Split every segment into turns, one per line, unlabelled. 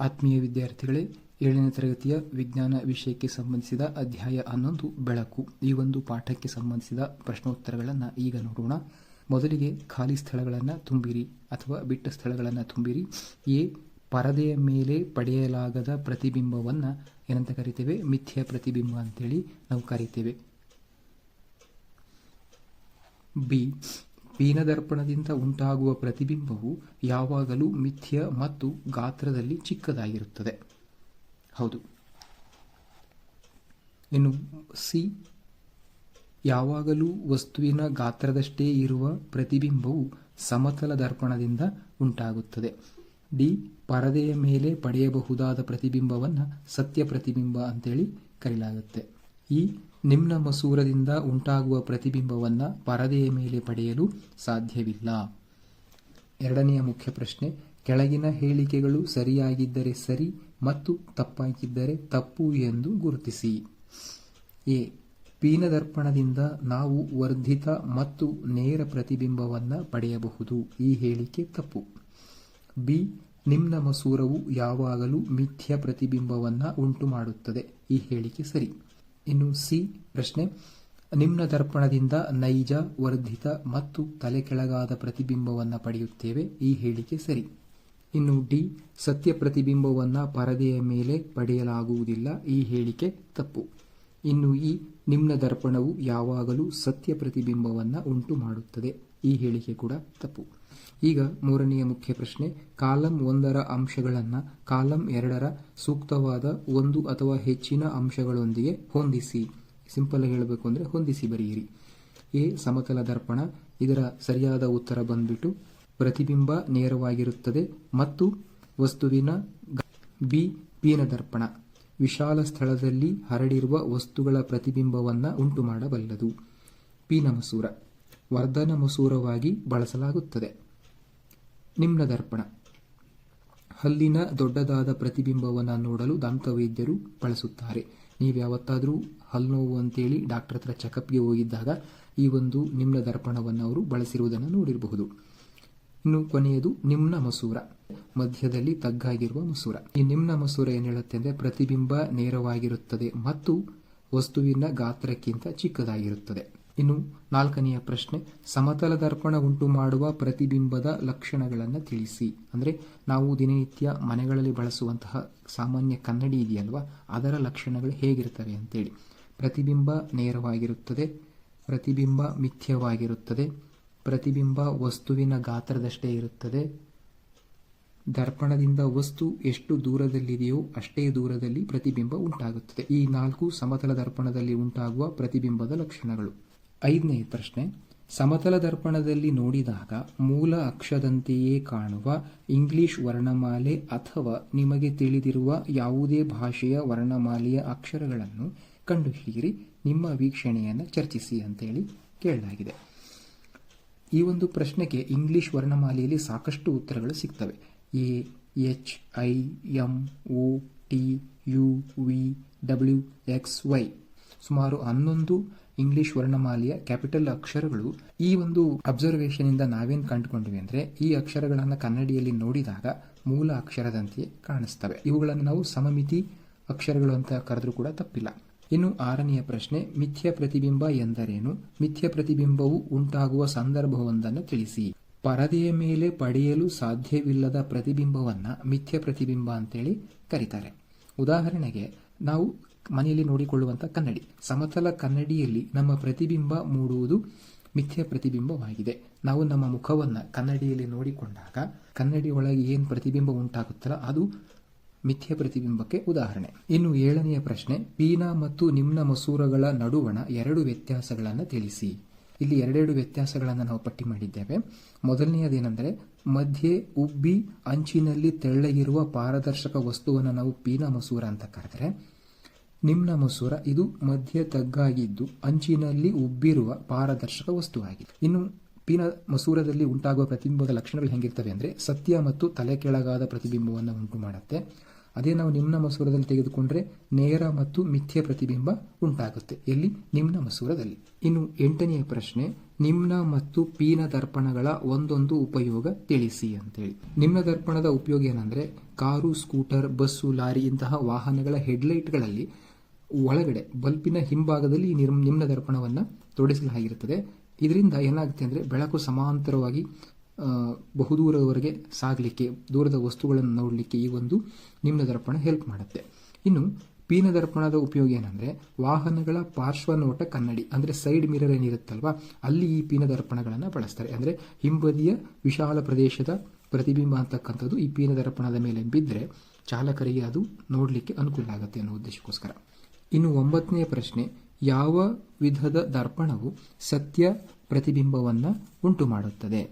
ಆತ್ಮೀಯ ವಿದ್ಯಾರ್ಥಿಗಳೇ, ಏಳನೇ ತರಗತಿಯ ವಿಜ್ಞಾನ ವಿಷಯಕ್ಕೆ ಸಂಬಂಧಿಸಿದ ಅಧ್ಯಾಯ ಹನ್ನೊಂದು, ಬೆಳಕು. ಈ ಒಂದು ಪಾಠಕ್ಕೆ ಸಂಬಂಧಿಸಿದ ಪ್ರಶ್ನೋತ್ತರಗಳನ್ನು ಈಗ ನೋಡೋಣ. ಮೊದಲಿಗೆ ಖಾಲಿ ಸ್ಥಳಗಳನ್ನು ತುಂಬಿರಿ ಅಥವಾ ಬಿಟ್ಟ ಸ್ಥಳಗಳನ್ನು ತುಂಬಿರಿ. ಎ, ಪರದೆಯ ಮೇಲೆ ಪಡೆಯಲಾಗದ ಪ್ರತಿಬಿಂಬವನ್ನು ಏನಂತ ಕರಿತೇವೆ? ಮಿಥ್ಯ ಪ್ರತಿಬಿಂಬ ಅಂತೇಳಿ ನಾವು ಕರಿತೇವೆ. ಬಿ ಪೀನದರ್ಪಣದಿಂದ ಉಂಟಾಗುವ ಪ್ರತಿಬಿಂಬವು ಯಾವಾಗಲೂ ಮಿಥ್ಯ ಮತ್ತು ಗಾತ್ರದಲ್ಲಿ ಚಿಕ್ಕದಾಗಿರುತ್ತದೆ. ಹೌದು. ಇನ್ನು ಸಿ, ಯಾವಾಗಲೂ ವಸ್ತುವಿನ ಗಾತ್ರದಷ್ಟೇ ಇರುವ ಪ್ರತಿಬಿಂಬವು ಸಮತಲ ದರ್ಪಣದಿಂದ ಉಂಟಾಗುತ್ತದೆ. ಡಿ, ಪರದೆಯ ಮೇಲೆ ಪಡೆಯಬಹುದಾದ ಪ್ರತಿಬಿಂಬವನ್ನು ಸತ್ಯ ಪ್ರತಿಬಿಂಬ ಅಂತೇಳಿ ಕರೆಯಲಾಗುತ್ತೆ ಈ ನಿಮ್ನ ಮಸೂರದಿಂದ ಉಂಟಾಗುವ ಪ್ರತಿಬಿಂಬವನ್ನು ಪರದೆಯ ಮೇಲೆ ಪಡೆಯಲು ಸಾಧ್ಯವಿಲ್ಲ. ಎರಡನೆಯ ಮುಖ್ಯ ಪ್ರಶ್ನೆ, ಕೆಳಗಿನ ಹೇಳಿಕೆಗಳು ಸರಿಯಾಗಿದ್ದರೆ ಸರಿ ಮತ್ತು ತಪ್ಪಾಗಿದ್ದರೆ ತಪ್ಪು ಎಂದು ಗುರುತಿಸಿ. ಎ, ಪೀನದರ್ಪಣದಿಂದ ನಾವು ವರ್ಧಿತ ಮತ್ತು ನೇರ ಪ್ರತಿಬಿಂಬವನ್ನು ಪಡೆಯಬಹುದು. ಈ ಹೇಳಿಕೆ ತಪ್ಪು. ಬಿ ನಿಮ್ಮ ಮಸೂರವು ಯಾವಾಗಲೂ ಮಿಥ್ಯ ಪ್ರತಿಬಿಂಬವನ್ನು ಉಂಟು ಮಾಡುತ್ತದೆ ಈ ಹೇಳಿಕೆ ಸರಿ. ಇನ್ನು ಸಿ ಪ್ರಶ್ನೆ, ನಿಮ್ನ ದರ್ಪಣದಿಂದ ನೈಜ, ವರ್ಧಿತ ಮತ್ತು ತಲೆಕೆಳಗಾದ ಪ್ರತಿಬಿಂಬವನ್ನು ಪಡೆಯುತ್ತೇವೆ? ಈ ಹೇಳಿಕೆ ಸರಿ. ಇನ್ನು ಡಿ, ಸತ್ಯ ಪ್ರತಿಬಿಂಬವನ್ನು ಪರದೆಯ ಮೇಲೆ ಪಡೆಯಲಾಗುವುದಿಲ್ಲ. ಈ ಹೇಳಿಕೆ ತಪ್ಪು. ಇನ್ನು ಈ ನಿಮ್ನ ದರ್ಪಣವು ಯಾವಾಗಲೂ ಸತ್ಯ ಪ್ರತಿಬಿಂಬವನ್ನು ಉಂಟು ಮಾಡುತ್ತದೆ ಈ ಹೇಳಿಕೆ ಕೂಡ ತಪ್ಪು. ಈಗ ಮೂರನೆಯ ಮುಖ್ಯ ಪ್ರಶ್ನೆ, ಕಾಲಂ ಒಂದರ ಅಂಶಗಳನ್ನು ಕಾಲಂ ಎರಡರ ಸೂಕ್ತವಾದ ಒಂದು ಅಥವಾ ಹೆಚ್ಚಿನ ಅಂಶಗಳೊಂದಿಗೆ ಹೊಂದಿಸಿ. ಸಿಂಪಲ್ ಹೇಳಬೇಕು ಅಂದರೆ ಹೊಂದಿಸಿ ಬರೆಯಿರಿ. ಎ, ಸಮತಲ ದರ್ಪಣ, ಇದರ ಸರಿಯಾದ ಉತ್ತರ ಬಂದ್ಬಿಟ್ಟು ಪ್ರತಿಬಿಂಬ ನೇರವಾಗಿರುತ್ತದೆ ಮತ್ತು ವಸ್ತುವಿನ ಬಿ, ಪೀನ ದರ್ಪಣ. ವಿಶಾಲ ಸ್ಥಳದಲ್ಲಿ ಹರಡಿರುವ ವಸ್ತುಗಳ ಪ್ರತಿಬಿಂಬವನ್ನು ಉಂಟು ಮಾಡಬಲ್ಲದು ಪೀನ ಮಸೂರ ವರ್ಧನ ಮಸೂರವಾಗಿ ಬಳಸಲಾಗುತ್ತದೆ. ನಿಮ್ನ ದರ್ಪಣ. ಹಲ್ಲಿನ ದೊಡ್ಡದಾದ ಪ್ರತಿಬಿಂಬವನ್ನು ನೋಡಲು ದಂತವೈದ್ಯರು ಬಳಸುತ್ತಾರೆ. ನೀವು ಯಾವತ್ತಾದರೂ ಹಲ್ಲು ನೋವು ಅಂತೇಳಿ ಡಾಕ್ಟರ್ ಹತ್ರ ಚೆಕಪ್ಗೆ ಹೋಗಿದ್ದಾಗ ಈ ಒಂದು ನಿಮ್ನ ದರ್ಪಣವನ್ನು ಅವರು ಬಳಸಿರುವುದನ್ನು ನೋಡಿರಬಹುದು. ಇನ್ನು ಕೊನೆಯದು ನಿಮ್ನ ಮಸೂರ. ಮಧ್ಯದಲ್ಲಿ ತಗ್ಗಾಗಿರುವ ಮಸೂರ. ಈ ನಿಮ್ನ ಮಸೂರ ಏನು ಹೇಳುತ್ತೆ ಅಂದರೆ ಪ್ರತಿಬಿಂಬ ನೇರವಾಗಿರುತ್ತದೆ ಮತ್ತು ವಸ್ತುವಿನ ಗಾತ್ರಕ್ಕಿಂತ ಚಿಕ್ಕದಾಗಿರುತ್ತದೆ. ಇನ್ನು ನಾಲ್ಕನೆಯ ಪ್ರಶ್ನೆ, ಸಮತಲ ದರ್ಪಣ ಉಂಟು ಮಾಡುವ ಪ್ರತಿಬಿಂಬದ ಲಕ್ಷಣಗಳನ್ನು ತಿಳಿಸಿ. ಅಂದರೆ ನಾವು ದಿನನಿತ್ಯ ಮನೆಗಳಲ್ಲಿ ಬಳಸುವಂತಹ ಸಾಮಾನ್ಯ ಕನ್ನಡಿ ಇದೆಯಲ್ವಾ, ಅದರ ಲಕ್ಷಣಗಳು ಹೇಗಿರ್ತವೆ ಅಂತೇಳಿ. ಪ್ರತಿಬಿಂಬ ನೇರವಾಗಿರುತ್ತದೆ, ಪ್ರತಿಬಿಂಬ ಮಿಥ್ಯವಾಗಿರುತ್ತದೆ, ಪ್ರತಿಬಿಂಬ ವಸ್ತುವಿನ ಗಾತ್ರದಷ್ಟೇ ಇರುತ್ತದೆ, ದರ್ಪಣದಿಂದ ವಸ್ತು ಎಷ್ಟು ದೂರದಲ್ಲಿದೆಯೋ ಅಷ್ಟೇ ದೂರದಲ್ಲಿ ಪ್ರತಿಬಿಂಬ ಉಂಟಾಗುತ್ತದೆ. ಈ ನಾಲ್ಕು ಸಮತಲ ದರ್ಪಣದಲ್ಲಿ ಉಂಟಾಗುವ ಪ್ರತಿಬಿಂಬದ ಲಕ್ಷಣಗಳು. ಐದನೇ ಪ್ರಶ್ನೆ, ಸಮತಲ ದರ್ಪಣದಲ್ಲಿ ನೋಡಿದಾಗ ಮೂಲ ಅಕ್ಷದಂತೆಯೇ ಕಾಣುವ ಇಂಗ್ಲಿಷ್ ವರ್ಣಮಾಲೆ ಅಥವಾ ನಿಮಗೆ ತಿಳಿದಿರುವ ಯಾವುದೇ ಭಾಷೆಯ ವರ್ಣಮಾಲೆಯ ಅಕ್ಷರಗಳನ್ನು ಕಂಡುಹಿಡಿಯಿರಿ. ನಿಮ್ಮ ವೀಕ್ಷಣೆಯನ್ನು ಚರ್ಚಿಸಿ ಅಂತೇಳಿ ಕೇಳಲಾಗಿದೆ. ಈ ಒಂದು ಪ್ರಶ್ನೆಗೆ ಇಂಗ್ಲಿಷ್ ವರ್ಣಮಾಲೆಯಲ್ಲಿ ಸಾಕಷ್ಟು ಉತ್ತರಗಳು ಸಿಗ್ತವೆ. A, H, I, M O T, U, V, W, X, Y. ಸುಮಾರು ಹನ್ನೊಂದು ಇಂಗ್ಲಿಷ್ ವರ್ಣಮಾಲೆಯ ಕ್ಯಾಪಿಟಲ್ ಅಕ್ಷರಗಳು ಈ ಒಂದು ಅಬ್ಸರ್ವೇಷನ್ ಇಂದ ನಾವೇನ್ ಕಂಡುಕೊಂಡ್ವಿ ಅಂದ್ರೆ ಈ ಅಕ್ಷರಗಳನ್ನು ಕನ್ನಡಿಯಲ್ಲಿ ನೋಡಿದಾಗ ಮೂಲ ಅಕ್ಷರದಂತೆಯೇ ಕಾಣಿಸ್ತವೆ. ಇವುಗಳನ್ನು ನಾವು ಸಮಮಿತಿ ಅಕ್ಷರಗಳು ಅಂತ ಕರೆದ್ರೂ ಕೂಡ ತಪ್ಪಿಲ್ಲ. ಇನ್ನು ಆರನೆಯ ಪ್ರಶ್ನೆ, ಮಿಥ್ಯ ಪ್ರತಿಬಿಂಬ ಎಂದರೇನು? ಮಿಥ್ಯ ಪ್ರತಿಬಿಂಬವು ಉಂಟಾಗುವ ಸಂದರ್ಭವೊಂದನ್ನು ತಿಳಿಸಿ. ಪರದೆಯ ಮೇಲೆ ಪಡೆಯಲು ಸಾಧ್ಯವಿಲ್ಲದ ಪ್ರತಿಬಿಂಬವನ್ನ ಮಿಥ್ಯ ಪ್ರತಿಬಿಂಬ ಅಂತೇಳಿ ಕರೀತಾರೆ. ಉದಾಹರಣೆಗೆ ನಾವು ಮನೆಯಲ್ಲಿ ನೋಡಿಕೊಳ್ಳುವಂತ ಕನ್ನಡಿ. ಸಮತಲ ಕನ್ನಡಿಯಲ್ಲಿ ನಮ್ಮ ಪ್ರತಿಬಿಂಬ ಮೂಡುವುದು ಮಿಥ್ಯ ಪ್ರತಿಬಿಂಬವಾಗಿದೆ. ನಾವು ನಮ್ಮ ಮುಖವನ್ನ ಕನ್ನಡಿಯಲ್ಲಿ ನೋಡಿಕೊಂಡಾಗ ಕನ್ನಡಿ ಒಳಗೆ ಏನು ಪ್ರತಿಬಿಂಬ ಉಂಟಾಗುತ್ತಲ್ಲ, ಅದು ಮಿಥ್ಯ ಪ್ರತಿಬಿಂಬಕ್ಕೆ ಉದಾಹರಣೆ. ಇನ್ನು ಏಳನೆಯ ಪ್ರಶ್ನೆ, ಪೀನಾ ಮತ್ತು ನಿಮ್ನ ಮಸೂರಗಳ ನಡುವಣ ಎರಡು ವ್ಯತ್ಯಾಸಗಳನ್ನು ತಿಳಿಸಿ. ಇಲ್ಲಿ ಎರಡೆರಡು ವ್ಯತ್ಯಾಸಗಳನ್ನು ನಾವು ಪಟ್ಟಿ ಮಾಡಿದ್ದೇವೆ. ಮೊದಲನೆಯದೇನೆಂದರೆ, ಮಧ್ಯೆ ಉಬ್ಬಿ ಅಂಚಿನಲ್ಲಿ ತೆಳ್ಳಗಿರುವ ಪಾರದರ್ಶಕ ವಸ್ತುವನ್ನು ನಾವು ಪೀನಾ ಮಸೂರ ಅಂತ ಕರೆದರೆ ನಿಮ್ನ ಮಸೂರ ಇದು ಮಧ್ಯ ತಗ್ಗಾಗಿದ್ದು, ಅಂಚಿನಲ್ಲಿ ಉಬ್ಬಿರುವ ಪಾರದರ್ಶಕ ವಸ್ತುವಾಗಿದೆ. ಇನ್ನು ಪೀನ ಮಸೂರದಲ್ಲಿ ಉಂಟಾಗುವ ಪ್ರತಿಬಿಂಬದ ಲಕ್ಷಣಗಳು ಹೆಂಗಿರ್ತವೆ ಅಂದರೆ ಸತ್ಯ ಮತ್ತು ತಲೆ ಕೆಳಗಾದ ಪ್ರತಿಬಿಂಬವನ್ನು ಉಂಟು ಮಾಡುತ್ತೆ ಅದೇ ನಾವು ನಿಮ್ನ ಮಸೂರದಲ್ಲಿ ತೆಗೆದುಕೊಂಡ್ರೆ ನೇರ ಮತ್ತು ಮಿಥ್ಯ ಪ್ರತಿಬಿಂಬ ಉಂಟಾಗುತ್ತೆ. ಎಲ್ಲಿ? ನಿಮ್ನ ಮಸೂರದಲ್ಲಿ. ಇನ್ನು ಎಂಟನೆಯ ಪ್ರಶ್ನೆ, ನಿಮ್ನ ಮತ್ತು ಪೀನ ದರ್ಪಣಗಳ ಒಂದೊಂದು ಉಪಯೋಗ ತಿಳಿಸಿ ಅಂತೇಳಿ. ನಿಮ್ನ ದರ್ಪಣದ ಉಪಯೋಗ ಏನಂದ್ರೆ, ಕಾರು, ಸ್ಕೂಟರ್, ಬಸ್ಸು, ಲಾರಿ ಇಂತಹ ವಾಹನಗಳ ಹೆಡ್ಲೈಟ್ಗಳಲ್ಲಿ ಒಳಗಡೆ ಬಲ್ಪಿನ ಹಿಂಭಾಗದಲ್ಲಿ ನಿಮ್ನ ದರ್ಪಣವನ್ನು ತೊಡಿಸಲಾಗಿರುತ್ತದೆ. ಇದರಿಂದ ಏನಾಗುತ್ತೆ ಅಂದರೆ ಬೆಳಕು ಸಮಾಂತರವಾಗಿ ಬಹುದೂರದವರೆಗೆ ಸಾಗಲಿಕ್ಕೆ, ದೂರದ ವಸ್ತುಗಳನ್ನು ನೋಡಲಿಕ್ಕೆ ಈ ಒಂದು ನಿಮ್ನ ದರ್ಪಣ ಹೆಲ್ಪ್ ಮಾಡುತ್ತೆ. ಇನ್ನು, ಪೀನ ದರ್ಪಣದ ಉಪಯೋಗ ಏನಂದರೆ, ವಾಹನಗಳ ಪಾರ್ಶ್ವನೋಟ ಕನ್ನಡಿ, ಅಂದರೆ ಸೈಡ್ ಮಿರರ್ ಏನಿರುತ್ತಲ್ವ, ಅಲ್ಲಿ ಈ ಪೀನ ದರ್ಪಣಗಳನ್ನು ಬಳಸ್ತಾರೆ. ಅಂದರೆ ಹಿಂಬದಿಯ ವಿಶಾಲ ಪ್ರದೇಶದ ಪ್ರತಿಬಿಂಬ ಅಂತಕ್ಕಂಥದ್ದು ಈ ಪೀನ ದರ್ಪಣದ ಮೇಲೆ ಬಿದ್ದರೆ ಚಾಲಕರಿಗೆ ಅದು ನೋಡಲಿಕ್ಕೆ ಅನುಕೂಲ ಆಗುತ್ತೆ ಅನ್ನೋ ಉದ್ದೇಶಕ್ಕೋಸ್ಕರ. ಇನ್ನು ಒಂಬತ್ತನೆಯ ಪ್ರಶ್ನೆ, ಯಾವ ವಿಧದ ದರ್ಪಣವು ಸತ್ಯ ಪ್ರತಿಬಿಂಬವನ್ನು ಉಂಟು ಮಾಡುತ್ತದೆ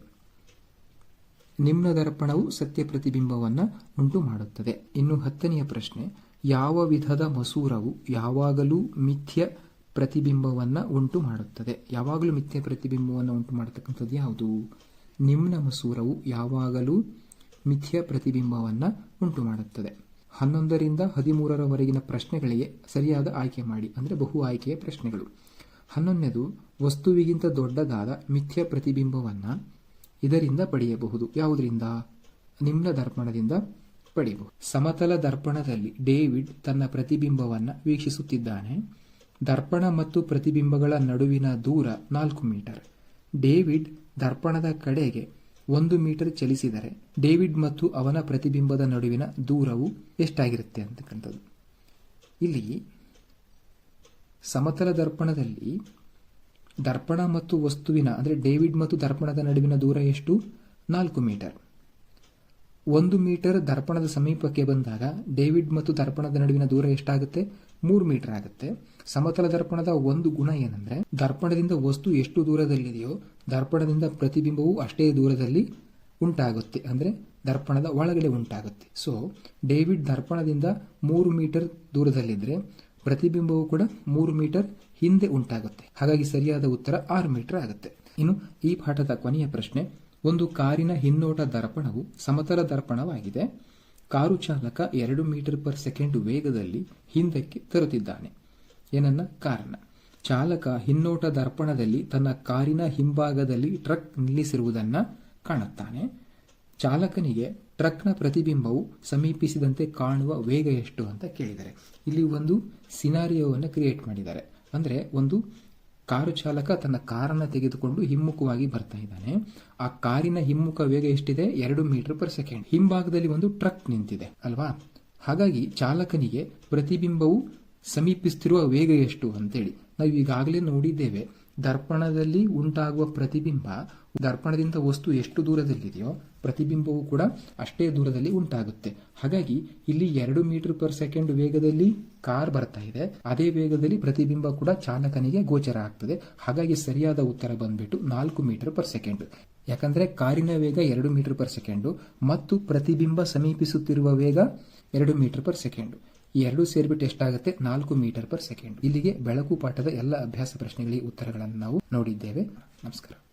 ನಿಮ್ನ ದರ್ಪಣವು ಸತ್ಯ ಪ್ರತಿಬಿಂಬವನ್ನು ಉಂಟು ಮಾಡುತ್ತದೆ ಇನ್ನು ಹತ್ತನೆಯ ಪ್ರಶ್ನೆ, ಯಾವ ವಿಧದ ಮಸೂರವು ಯಾವಾಗಲೂ ಮಿಥ್ಯ ಪ್ರತಿಬಿಂಬವನ್ನು ಉಂಟು ಮಾಡುತ್ತದೆ ಯಾವಾಗಲೂ ಮಿಥ್ಯ ಪ್ರತಿಬಿಂಬವನ್ನು ಉಂಟು ಮಾಡತಕ್ಕಂಥದ್ದು ಯಾವುದು? ನಿಮ್ನ ಮಸೂರವು ಯಾವಾಗಲೂ ಮಿಥ್ಯ ಪ್ರತಿಬಿಂಬವನ್ನು ಉಂಟು ಮಾಡುತ್ತದೆ ಹನ್ನೊಂದರಿಂದ ಹದಿಮೂರರವರೆಗಿನ ಪ್ರಶ್ನೆಗಳಿಗೆ ಸರಿಯಾದ ಆಯ್ಕೆ ಮಾಡಿ. ಅಂದರೆ ಬಹು ಆಯ್ಕೆಯ ಪ್ರಶ್ನೆಗಳು. ಹನ್ನೊಂದನೇದು, ವಸ್ತುವಿಗಿಂತ ದೊಡ್ಡದಾದ ಮಿಥ್ಯ ಪ್ರತಿಬಿಂಬವನ್ನು ಇದರಿಂದ ಪಡೆಯಬಹುದು. ಯಾವುದರಿಂದ? ನಿಮ್ನ ದರ್ಪಣದಿಂದ ಪಡೆಯಬಹುದು. ಸಮತಲ ದರ್ಪಣದಲ್ಲಿ ಡೇವಿಡ್ ತನ್ನ ಪ್ರತಿಬಿಂಬವನ್ನು ವೀಕ್ಷಿಸುತ್ತಿದ್ದಾನೆ. ದರ್ಪಣ ಮತ್ತು ಪ್ರತಿಬಿಂಬಗಳ ನಡುವಿನ ದೂರ ನಾಲ್ಕು ಮೀಟರ್. ಡೇವಿಡ್ ದರ್ಪಣದ ಕಡೆಗೆ ಒಂದು ಮೀಟರ್ ಚಲಿಸಿದರೆ ಡೇವಿಡ್ ಮತ್ತು ಅವನ ಪ್ರತಿಬಿಂಬದ ನಡುವಿನ ದೂರವು ಎಷ್ಟಾಗಿರುತ್ತೆ ಅಂತಕ್ಕಂಥದ್ದು. ಇಲ್ಲಿ ಸಮತಲ ದರ್ಪಣದಲ್ಲಿ ದರ್ಪಣ ಮತ್ತು ವಸ್ತುವಿನ, ಅಂದರೆ ಡೇವಿಡ್ ಮತ್ತು ದರ್ಪಣದ ನಡುವಿನ ದೂರ ಎಷ್ಟು? ನಾಲ್ಕು ಮೀಟರ್. ಒಂದು ಮೀಟರ್ ದರ್ಪಣದ ಸಮೀಪಕ್ಕೆ ಬಂದಾಗ ಡೇವಿಡ್ ಮತ್ತು ದರ್ಪಣದ ನಡುವಿನ ದೂರ ಎಷ್ಟಾಗುತ್ತೆ? ಮೂರು ಮೀಟರ್ ಆಗುತ್ತೆ. ಸಮತಲ ದರ್ಪಣದ ಒಂದು ಗುಣ ಏನಂದ್ರೆ, ದರ್ಪಣದಿಂದ ವಸ್ತು ಎಷ್ಟು ದೂರದಲ್ಲಿದೆಯೋ ದರ್ಪಣದಿಂದ ಪ್ರತಿಬಿಂಬವು ಅಷ್ಟೇ ದೂರದಲ್ಲಿ ಉಂಟಾಗುತ್ತೆ. ಅಂದ್ರೆ ದರ್ಪಣದ ಒಳಗಡೆ ಉಂಟಾಗುತ್ತೆ. ಸೊ ಡೇವಿಡ್ ದರ್ಪಣದಿಂದ ಮೂರು ಮೀಟರ್ ದೂರದಲ್ಲಿದ್ರೆ ಪ್ರತಿಬಿಂಬವು ಕೂಡ ಮೂರು ಮೀಟರ್ ಹಿಂದೆ ಉಂಟಾಗುತ್ತೆ. ಹಾಗಾಗಿ ಸರಿಯಾದ ಉತ್ತರ ಆರು ಮೀಟರ್ ಆಗುತ್ತೆ. ಇನ್ನು ಈ ಪಾಠದ ಕೊನೆಯ ಪ್ರಶ್ನೆ, ಒಂದು ಕಾರಿನ ಹಿನ್ನೋಟ ದರ್ಪಣವು ಸಮತಲ ದರ್ಪಣವಾಗಿದೆ. ಕಾರು ಚಾಲಕ ಎರಡು ಮೀಟರ್ ಪರ್ ಸೆಕೆಂಡ್ ವೇಗದಲ್ಲಿ ಹಿಂದಕ್ಕೆ ತರುತ್ತಿದ್ದಾನೆ. ಏನನ್ನ ಕಾರಣ ಚಾಲಕ ಹಿನ್ನೋಟ ದರ್ಪಣದಲ್ಲಿ ತನ್ನ ಕಾರಿನ ಹಿಂಭಾಗದಲ್ಲಿ ಟ್ರಕ್ ನಿಲ್ಲಿಸಿರುವುದನ್ನ ಕಾಣುತ್ತಾನೆ. ಚಾಲಕನಿಗೆ ಟ್ರಕ್ನ ಪ್ರತಿಬಿಂಬವು ಸಮೀಪಿಸಿದಂತೆ ಕಾಣುವ ವೇಗ ಎಷ್ಟು ಅಂತ ಕೇಳಿದ್ದಾರೆ ಇಲ್ಲಿ ಒಂದು ಸಿನಾರಿಯೋವನ್ನು ಕ್ರಿಯೇಟ್ ಮಾಡಿದ್ದಾರೆ. ಅಂದರೆ ಒಂದು ಕಾರು ಚಾಲಕ ತನ್ನ ಕಾರನ್ನು ತೆಗೆದುಕೊಂಡು ಹಿಮ್ಮುಖವಾಗಿ ಬರ್ತಾ ಇದ್ದಾನೆ. ಆ ಕಾರಿನ ಹಿಮ್ಮುಖ ವೇಗ ಎಷ್ಟಿದೆ? ಎರಡು ಮೀಟರ್ ಪರ್ ಸೆಕೆಂಡ್. ಹಿಂಭಾಗದಲ್ಲಿ ಒಂದು ಟ್ರಕ್ ನಿಂತಿದೆ, ಅಲ್ವಾ? ಹಾಗಾಗಿ ಚಾಲಕನಿಗೆ ಪ್ರತಿಬಿಂಬವು ಸಮೀಪಿಸ್ತಿರುವ ವೇಗ ಎಷ್ಟು ಅಂತೇಳಿ ನಾವು ಈಗಾಗಲೇ ನೋಡಿದ್ದೇವೆ. ದರ್ಪಣದಲ್ಲಿ ಉಂಟಾಗುವ ಪ್ರತಿಬಿಂಬ, ದರ್ಪಣದಿಂದ ವಸ್ತು ಎಷ್ಟು ದೂರದಲ್ಲಿದೆಯೋ ಪ್ರತಿಬಿಂಬವು ಕೂಡ ಅಷ್ಟೇ ದೂರದಲ್ಲಿ ಉಂಟಾಗುತ್ತೆ. ಹಾಗಾಗಿ ಇಲ್ಲಿ ಎರಡು ಮೀಟರ್ ಪರ್ ಸೆಕೆಂಡ್ ವೇಗದಲ್ಲಿ ಕಾರ್ ಬರ್ತಾ ಇದೆ. ಅದೇ ವೇಗದಲ್ಲಿ ಪ್ರತಿಬಿಂಬ ಕೂಡ ಚಾಲಕನಿಗೆ ಗೋಚರ ಆಗ್ತದೆ. ಹಾಗಾಗಿ ಸರಿಯಾದ ಉತ್ತರ ಬಂದ್ಬಿಟ್ಟು ನಾಲ್ಕು ಮೀಟರ್ ಪರ್ ಸೆಕೆಂಡ್. ಯಾಕಂದ್ರೆ ಕಾರಿನ ವೇಗ ಎರಡು ಮೀಟರ್ ಪರ್ ಸೆಕೆಂಡು, ಮತ್ತು ಪ್ರತಿಬಿಂಬ ಸಮೀಪಿಸುತ್ತಿರುವ ವೇಗ ಎರಡು ಮೀಟರ್ ಪರ್ ಸೆಕೆಂಡ್. ಈ ಎರಡು ಸೇರಿಬಿಟ್ಟು ಎಷ್ಟಾಗುತ್ತೆ? ನಾಲ್ಕು ಮೀಟರ್ ಪರ್ ಸೆಕೆಂಡ್. ಇಲ್ಲಿಗೆ ಬೆಳಕು ಪಾಠದ ಎಲ್ಲ ಅಭ್ಯಾಸ ಪ್ರಶ್ನೆಗಳಿಗೆ ಉತ್ತರಗಳನ್ನು ನಾವು ನೋಡಿದ್ದೇವೆ. ನಮಸ್ಕಾರ.